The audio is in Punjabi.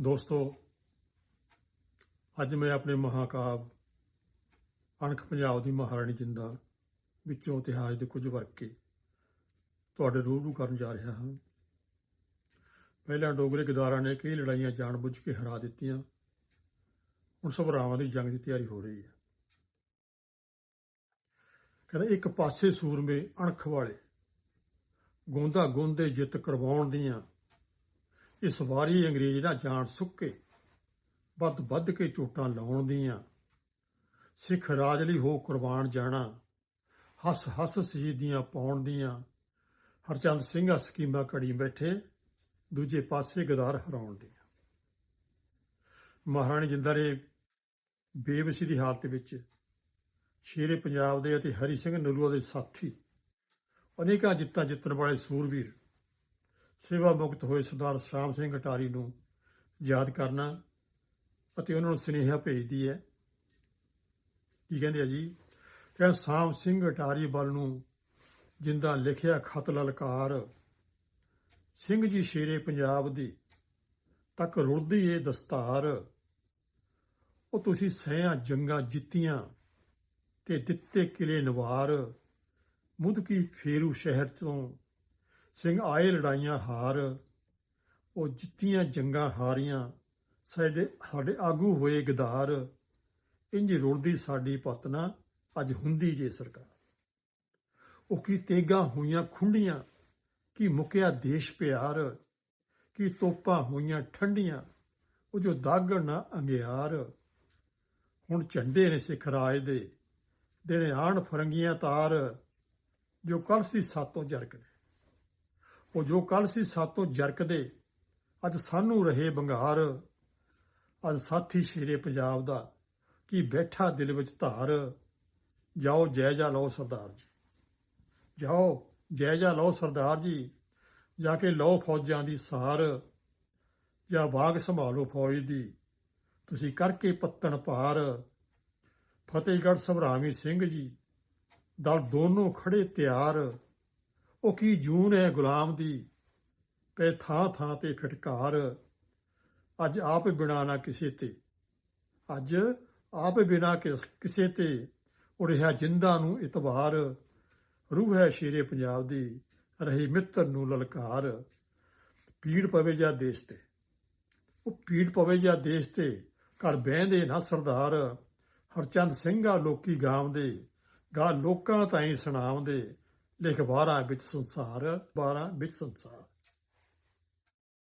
ਦੋਸਤੋ, ਅੱਜ ਮੈਂ ਆਪਣੇ ਮਹਾਕਾਵ, ਅਣਖ ਪੰਜਾਬ ਦੀ ਮਹਾਰਾਣੀ ਜਿੰਦਾ ਵਿੱਚੋਂ ਇਤਿਹਾਸ ਦੇ ਕੁਝ ਵਰਕੇ ਤੁਹਾਡੇ ਰੂਬਰੂ ਕਰਨ ਜਾ ਰਿਹਾ ਹਾਂ। ਪਹਿਲਾਂ ਡੋਗਰੇ ਗਦਾਰਾਂ ਨੇ ਕਈ ਲੜਾਈਆਂ ਜਾਣਬੁੱਝ ਕੇ ਹਰਾ ਦਿੱਤੀਆਂ। ਹੁਣ ਸਭਰਾਵਾਂ ਦੀ ਜੰਗ ਦੀ ਤਿਆਰੀ ਹੋ ਰਹੀ ਹੈ। ਕਹਿੰਦਾ ਇੱਕ ਪਾਸੇ ਸੂਰਮੇ ਅਣਖ ਵਾਲੇ ਗੋਂਦਾ ਗੋਂਦੇ ਜਿੱਤ ਕਰਵਾਉਣ ਦੀਆਂ ਇਸ ਵਾਰੀ ਅੰਗਰੇਜ਼ ਨਾ ਜਾਣ ਸੁੱਕੇ ਵੱਧ ਵੱਧ ਕੇ ਝੋਟਾਂ ਲਾਉਣ ਦੀਆਂ। ਸਿੱਖ ਰਾਜ ਲਈ ਹੋ ਕੁਰਬਾਨ ਜਾਣਾ, ਹੱਸ ਹੱਸ ਸ਼ਹੀਦੀਆਂ ਪਾਉਣ ਦੀਆਂ। ਹਰਚੰਦ ਸਿੰਘਾ ਸਕੀਮਾਂ ਕੜੀ ਬੈਠੇ, ਦੂਜੇ ਪਾਸੇ ਗਦਾਰ ਹਰਾਉਣ ਦੀਆਂ। ਮਹਾਰਾਣੀ ਜਿੰਦਾ ਨੇ ਬੇਵਸੀ ਦੀ ਹਾਲਤ ਵਿੱਚ ਸ਼ੇਰੇ ਪੰਜਾਬ ਦੇ ਅਤੇ ਹਰੀ ਸਿੰਘ ਨਲੂਆ ਦੇ ਸਾਥੀ, ਅਨੇਕਾਂ ਜਿੱਤਾਂ ਜਿੱਤਣ ਵਾਲੇ ਸੂਰਵੀਰ ਸੇਵਾ ਮੁਕਤ ਹੋਏ ਸਰਦਾਰ ਸ਼ਾਮ ਸਿੰਘ ਅਟਾਰੀ ਨੂੰ ਯਾਦ ਕਰਨਾ ਅਤੇ ਉਹਨਾਂ ਨੂੰ ਸੁਨੇਹਾ ਭੇਜਦੀ ਹੈ। ਕੀ ਕਹਿੰਦੇ ਆ ਜੀ? ਕਿ ਸ਼ਾਮ ਸਿੰਘ ਅਟਾਰੀ ਵੱਲ ਨੂੰ ਜਿੰਦਾ ਲਿਖਿਆ ਖਤ ਲਲਕਾਰ, ਸਿੰਘ ਜੀ ਸ਼ੇਰੇ ਪੰਜਾਬ ਦੀ ਤੱਕ ਰੁੜਦੀ ਏ ਦਸਤਾਰ। ਉਹ ਤੁਸੀਂ ਸਹਿਆਂ ਜੰਗਾਂ ਜਿੱਤੀਆਂ ਤੇ ਦਿੱਤੇ ਕਿਲੇ ਨਵਾਰ। ਮੁਦਕੀ ਫੇਰੂ ਸ਼ਹਿਰ ਤੋਂ ਸਿੰਘ ਆਏ ਲੜਾਈਆਂ ਹਾਰ, ਉਹ ਜਿੱਤੀਆਂ ਜੰਗਾਂ ਹਾਰੀਆਂ, ਸਾਡੇ ਸਾਡੇ ਆਗੂ ਹੋਏ ਗਦਾਰ। ਇੰਜ ਰੁੜਦੀ ਸਾਡੀ ਪਤਨਾ ਅੱਜ ਹੁੰਦੀ ਜੇ ਸਰਕਾਰ। ਉਹ ਕੀ ਤੇਗਾ ਹੋਈਆਂ ਖੁੰਡੀਆਂ, ਕੀ ਮੁਕਿਆ ਦੇਸ਼ ਪਿਆਰ, ਕੀ ਤੋਪਾਂ ਹੋਈਆਂ ਠੰਡੀਆਂ, ਉਹ ਜੋ ਦਾਗਣ ਨਾ ਅੰਗਿਆਰ। ਹੁਣ ਝੰਡੇ ਨੇ ਸਿੱਖ ਰਾਜ ਦੇ, ਦੇਣੇ ਆਣ ਫਰੰਗੀਆਂ ਤਾਰ, ਜੋ ਕੱਲ ਸੀ ਸਾਤੋਂ ਜਰਕਦੇ ਉਹ ਜੋ ਕੱਲ ਸੀ ਸਾਤੋਂ ਜਰਕਦੇ, ਅੱਜ ਸਾਨੂੰ ਰਹੇ ਬੰਗਾਰ। ਅੱਜ ਸਾਥੀ ਸ਼ੇਰੇ ਪੰਜਾਬ ਦਾ, ਕੀ ਬੈਠਾ ਦਿਲ ਵਿੱਚ ਧਾਰ। ਜਾਓ ਜਾਇਜ਼ਾ ਲਓ ਸਰਦਾਰ ਜੀ। ਜਾਓ ਜਾਇਜ਼ਾ ਲਓ ਸਰਦਾਰ ਜੀ, ਜਾ ਕੇ ਲਓ ਫੌਜਾਂ ਦੀ ਸਾਰ। ਜਾਂ ਬਾਗ ਸੰਭਾਲੋ ਫੌਜ ਦੀ, ਤੁਸੀਂ ਕਰਕੇ ਪੱਤਣ ਭਾਰ। ਫਤਿਹਗੜ੍ਹ ਸਭਰਾਵੀ ਸਿੰਘ ਜੀ, ਦਲ ਦੋਨੋਂ ਖੜੇ ਤਿਆਰ। ਉਹ ਕੀ ਜੂਨ ਹੈ ਗੁਲਾਮ ਦੀ? ਪੈ ਥਾਂ ਥਾਂ ਤੇ ਫਟਕਾਰ। ਅੱਜ ਆਪ ਬਿਨਾ ਨਾ ਕਿਸੇ ਤੇ। ਅੱਜ ਆਪ ਬਿਨਾ ਕਿਸੇ ਤੇ ਉਹ ਰਿਹਾ ਜਿੰਦਾ ਨੂੰ ਇਤਬਾਰ ਰੂਹ ਹੈ ਸ਼ੇਰੇ ਪੰਜਾਬ ਦੀ, ਰਹੀ ਮਿੱਤਰ ਨੂੰ ਲਲਕਾਰ। ਪੀੜ ਪਵੇ ਜਾਂ ਦੇਸ਼ ਤੇ। ਉਹ ਪੀੜ ਪਵੇ ਜਾਂ ਦੇਸ਼ ਤੇ, ਘਰ ਬਹਿੰਦੇ ਨਾ ਸਰਦਾਰ। ਹਰਚੰਦ ਸਿੰਘਾ ਲੋਕੀ ਗਾਉਂਦੇ, ਗਾ ਲੋਕਾਂ ਤਾਈਂ ਸੁਣਾਉਂਦੇ। ਲਿਖ ਬਾਰਾਂ ਵਿੱਚ ਸੰਸਾਰ ਬਾਰਾਂ ਵਿੱਚ ਸੰਸਾਰ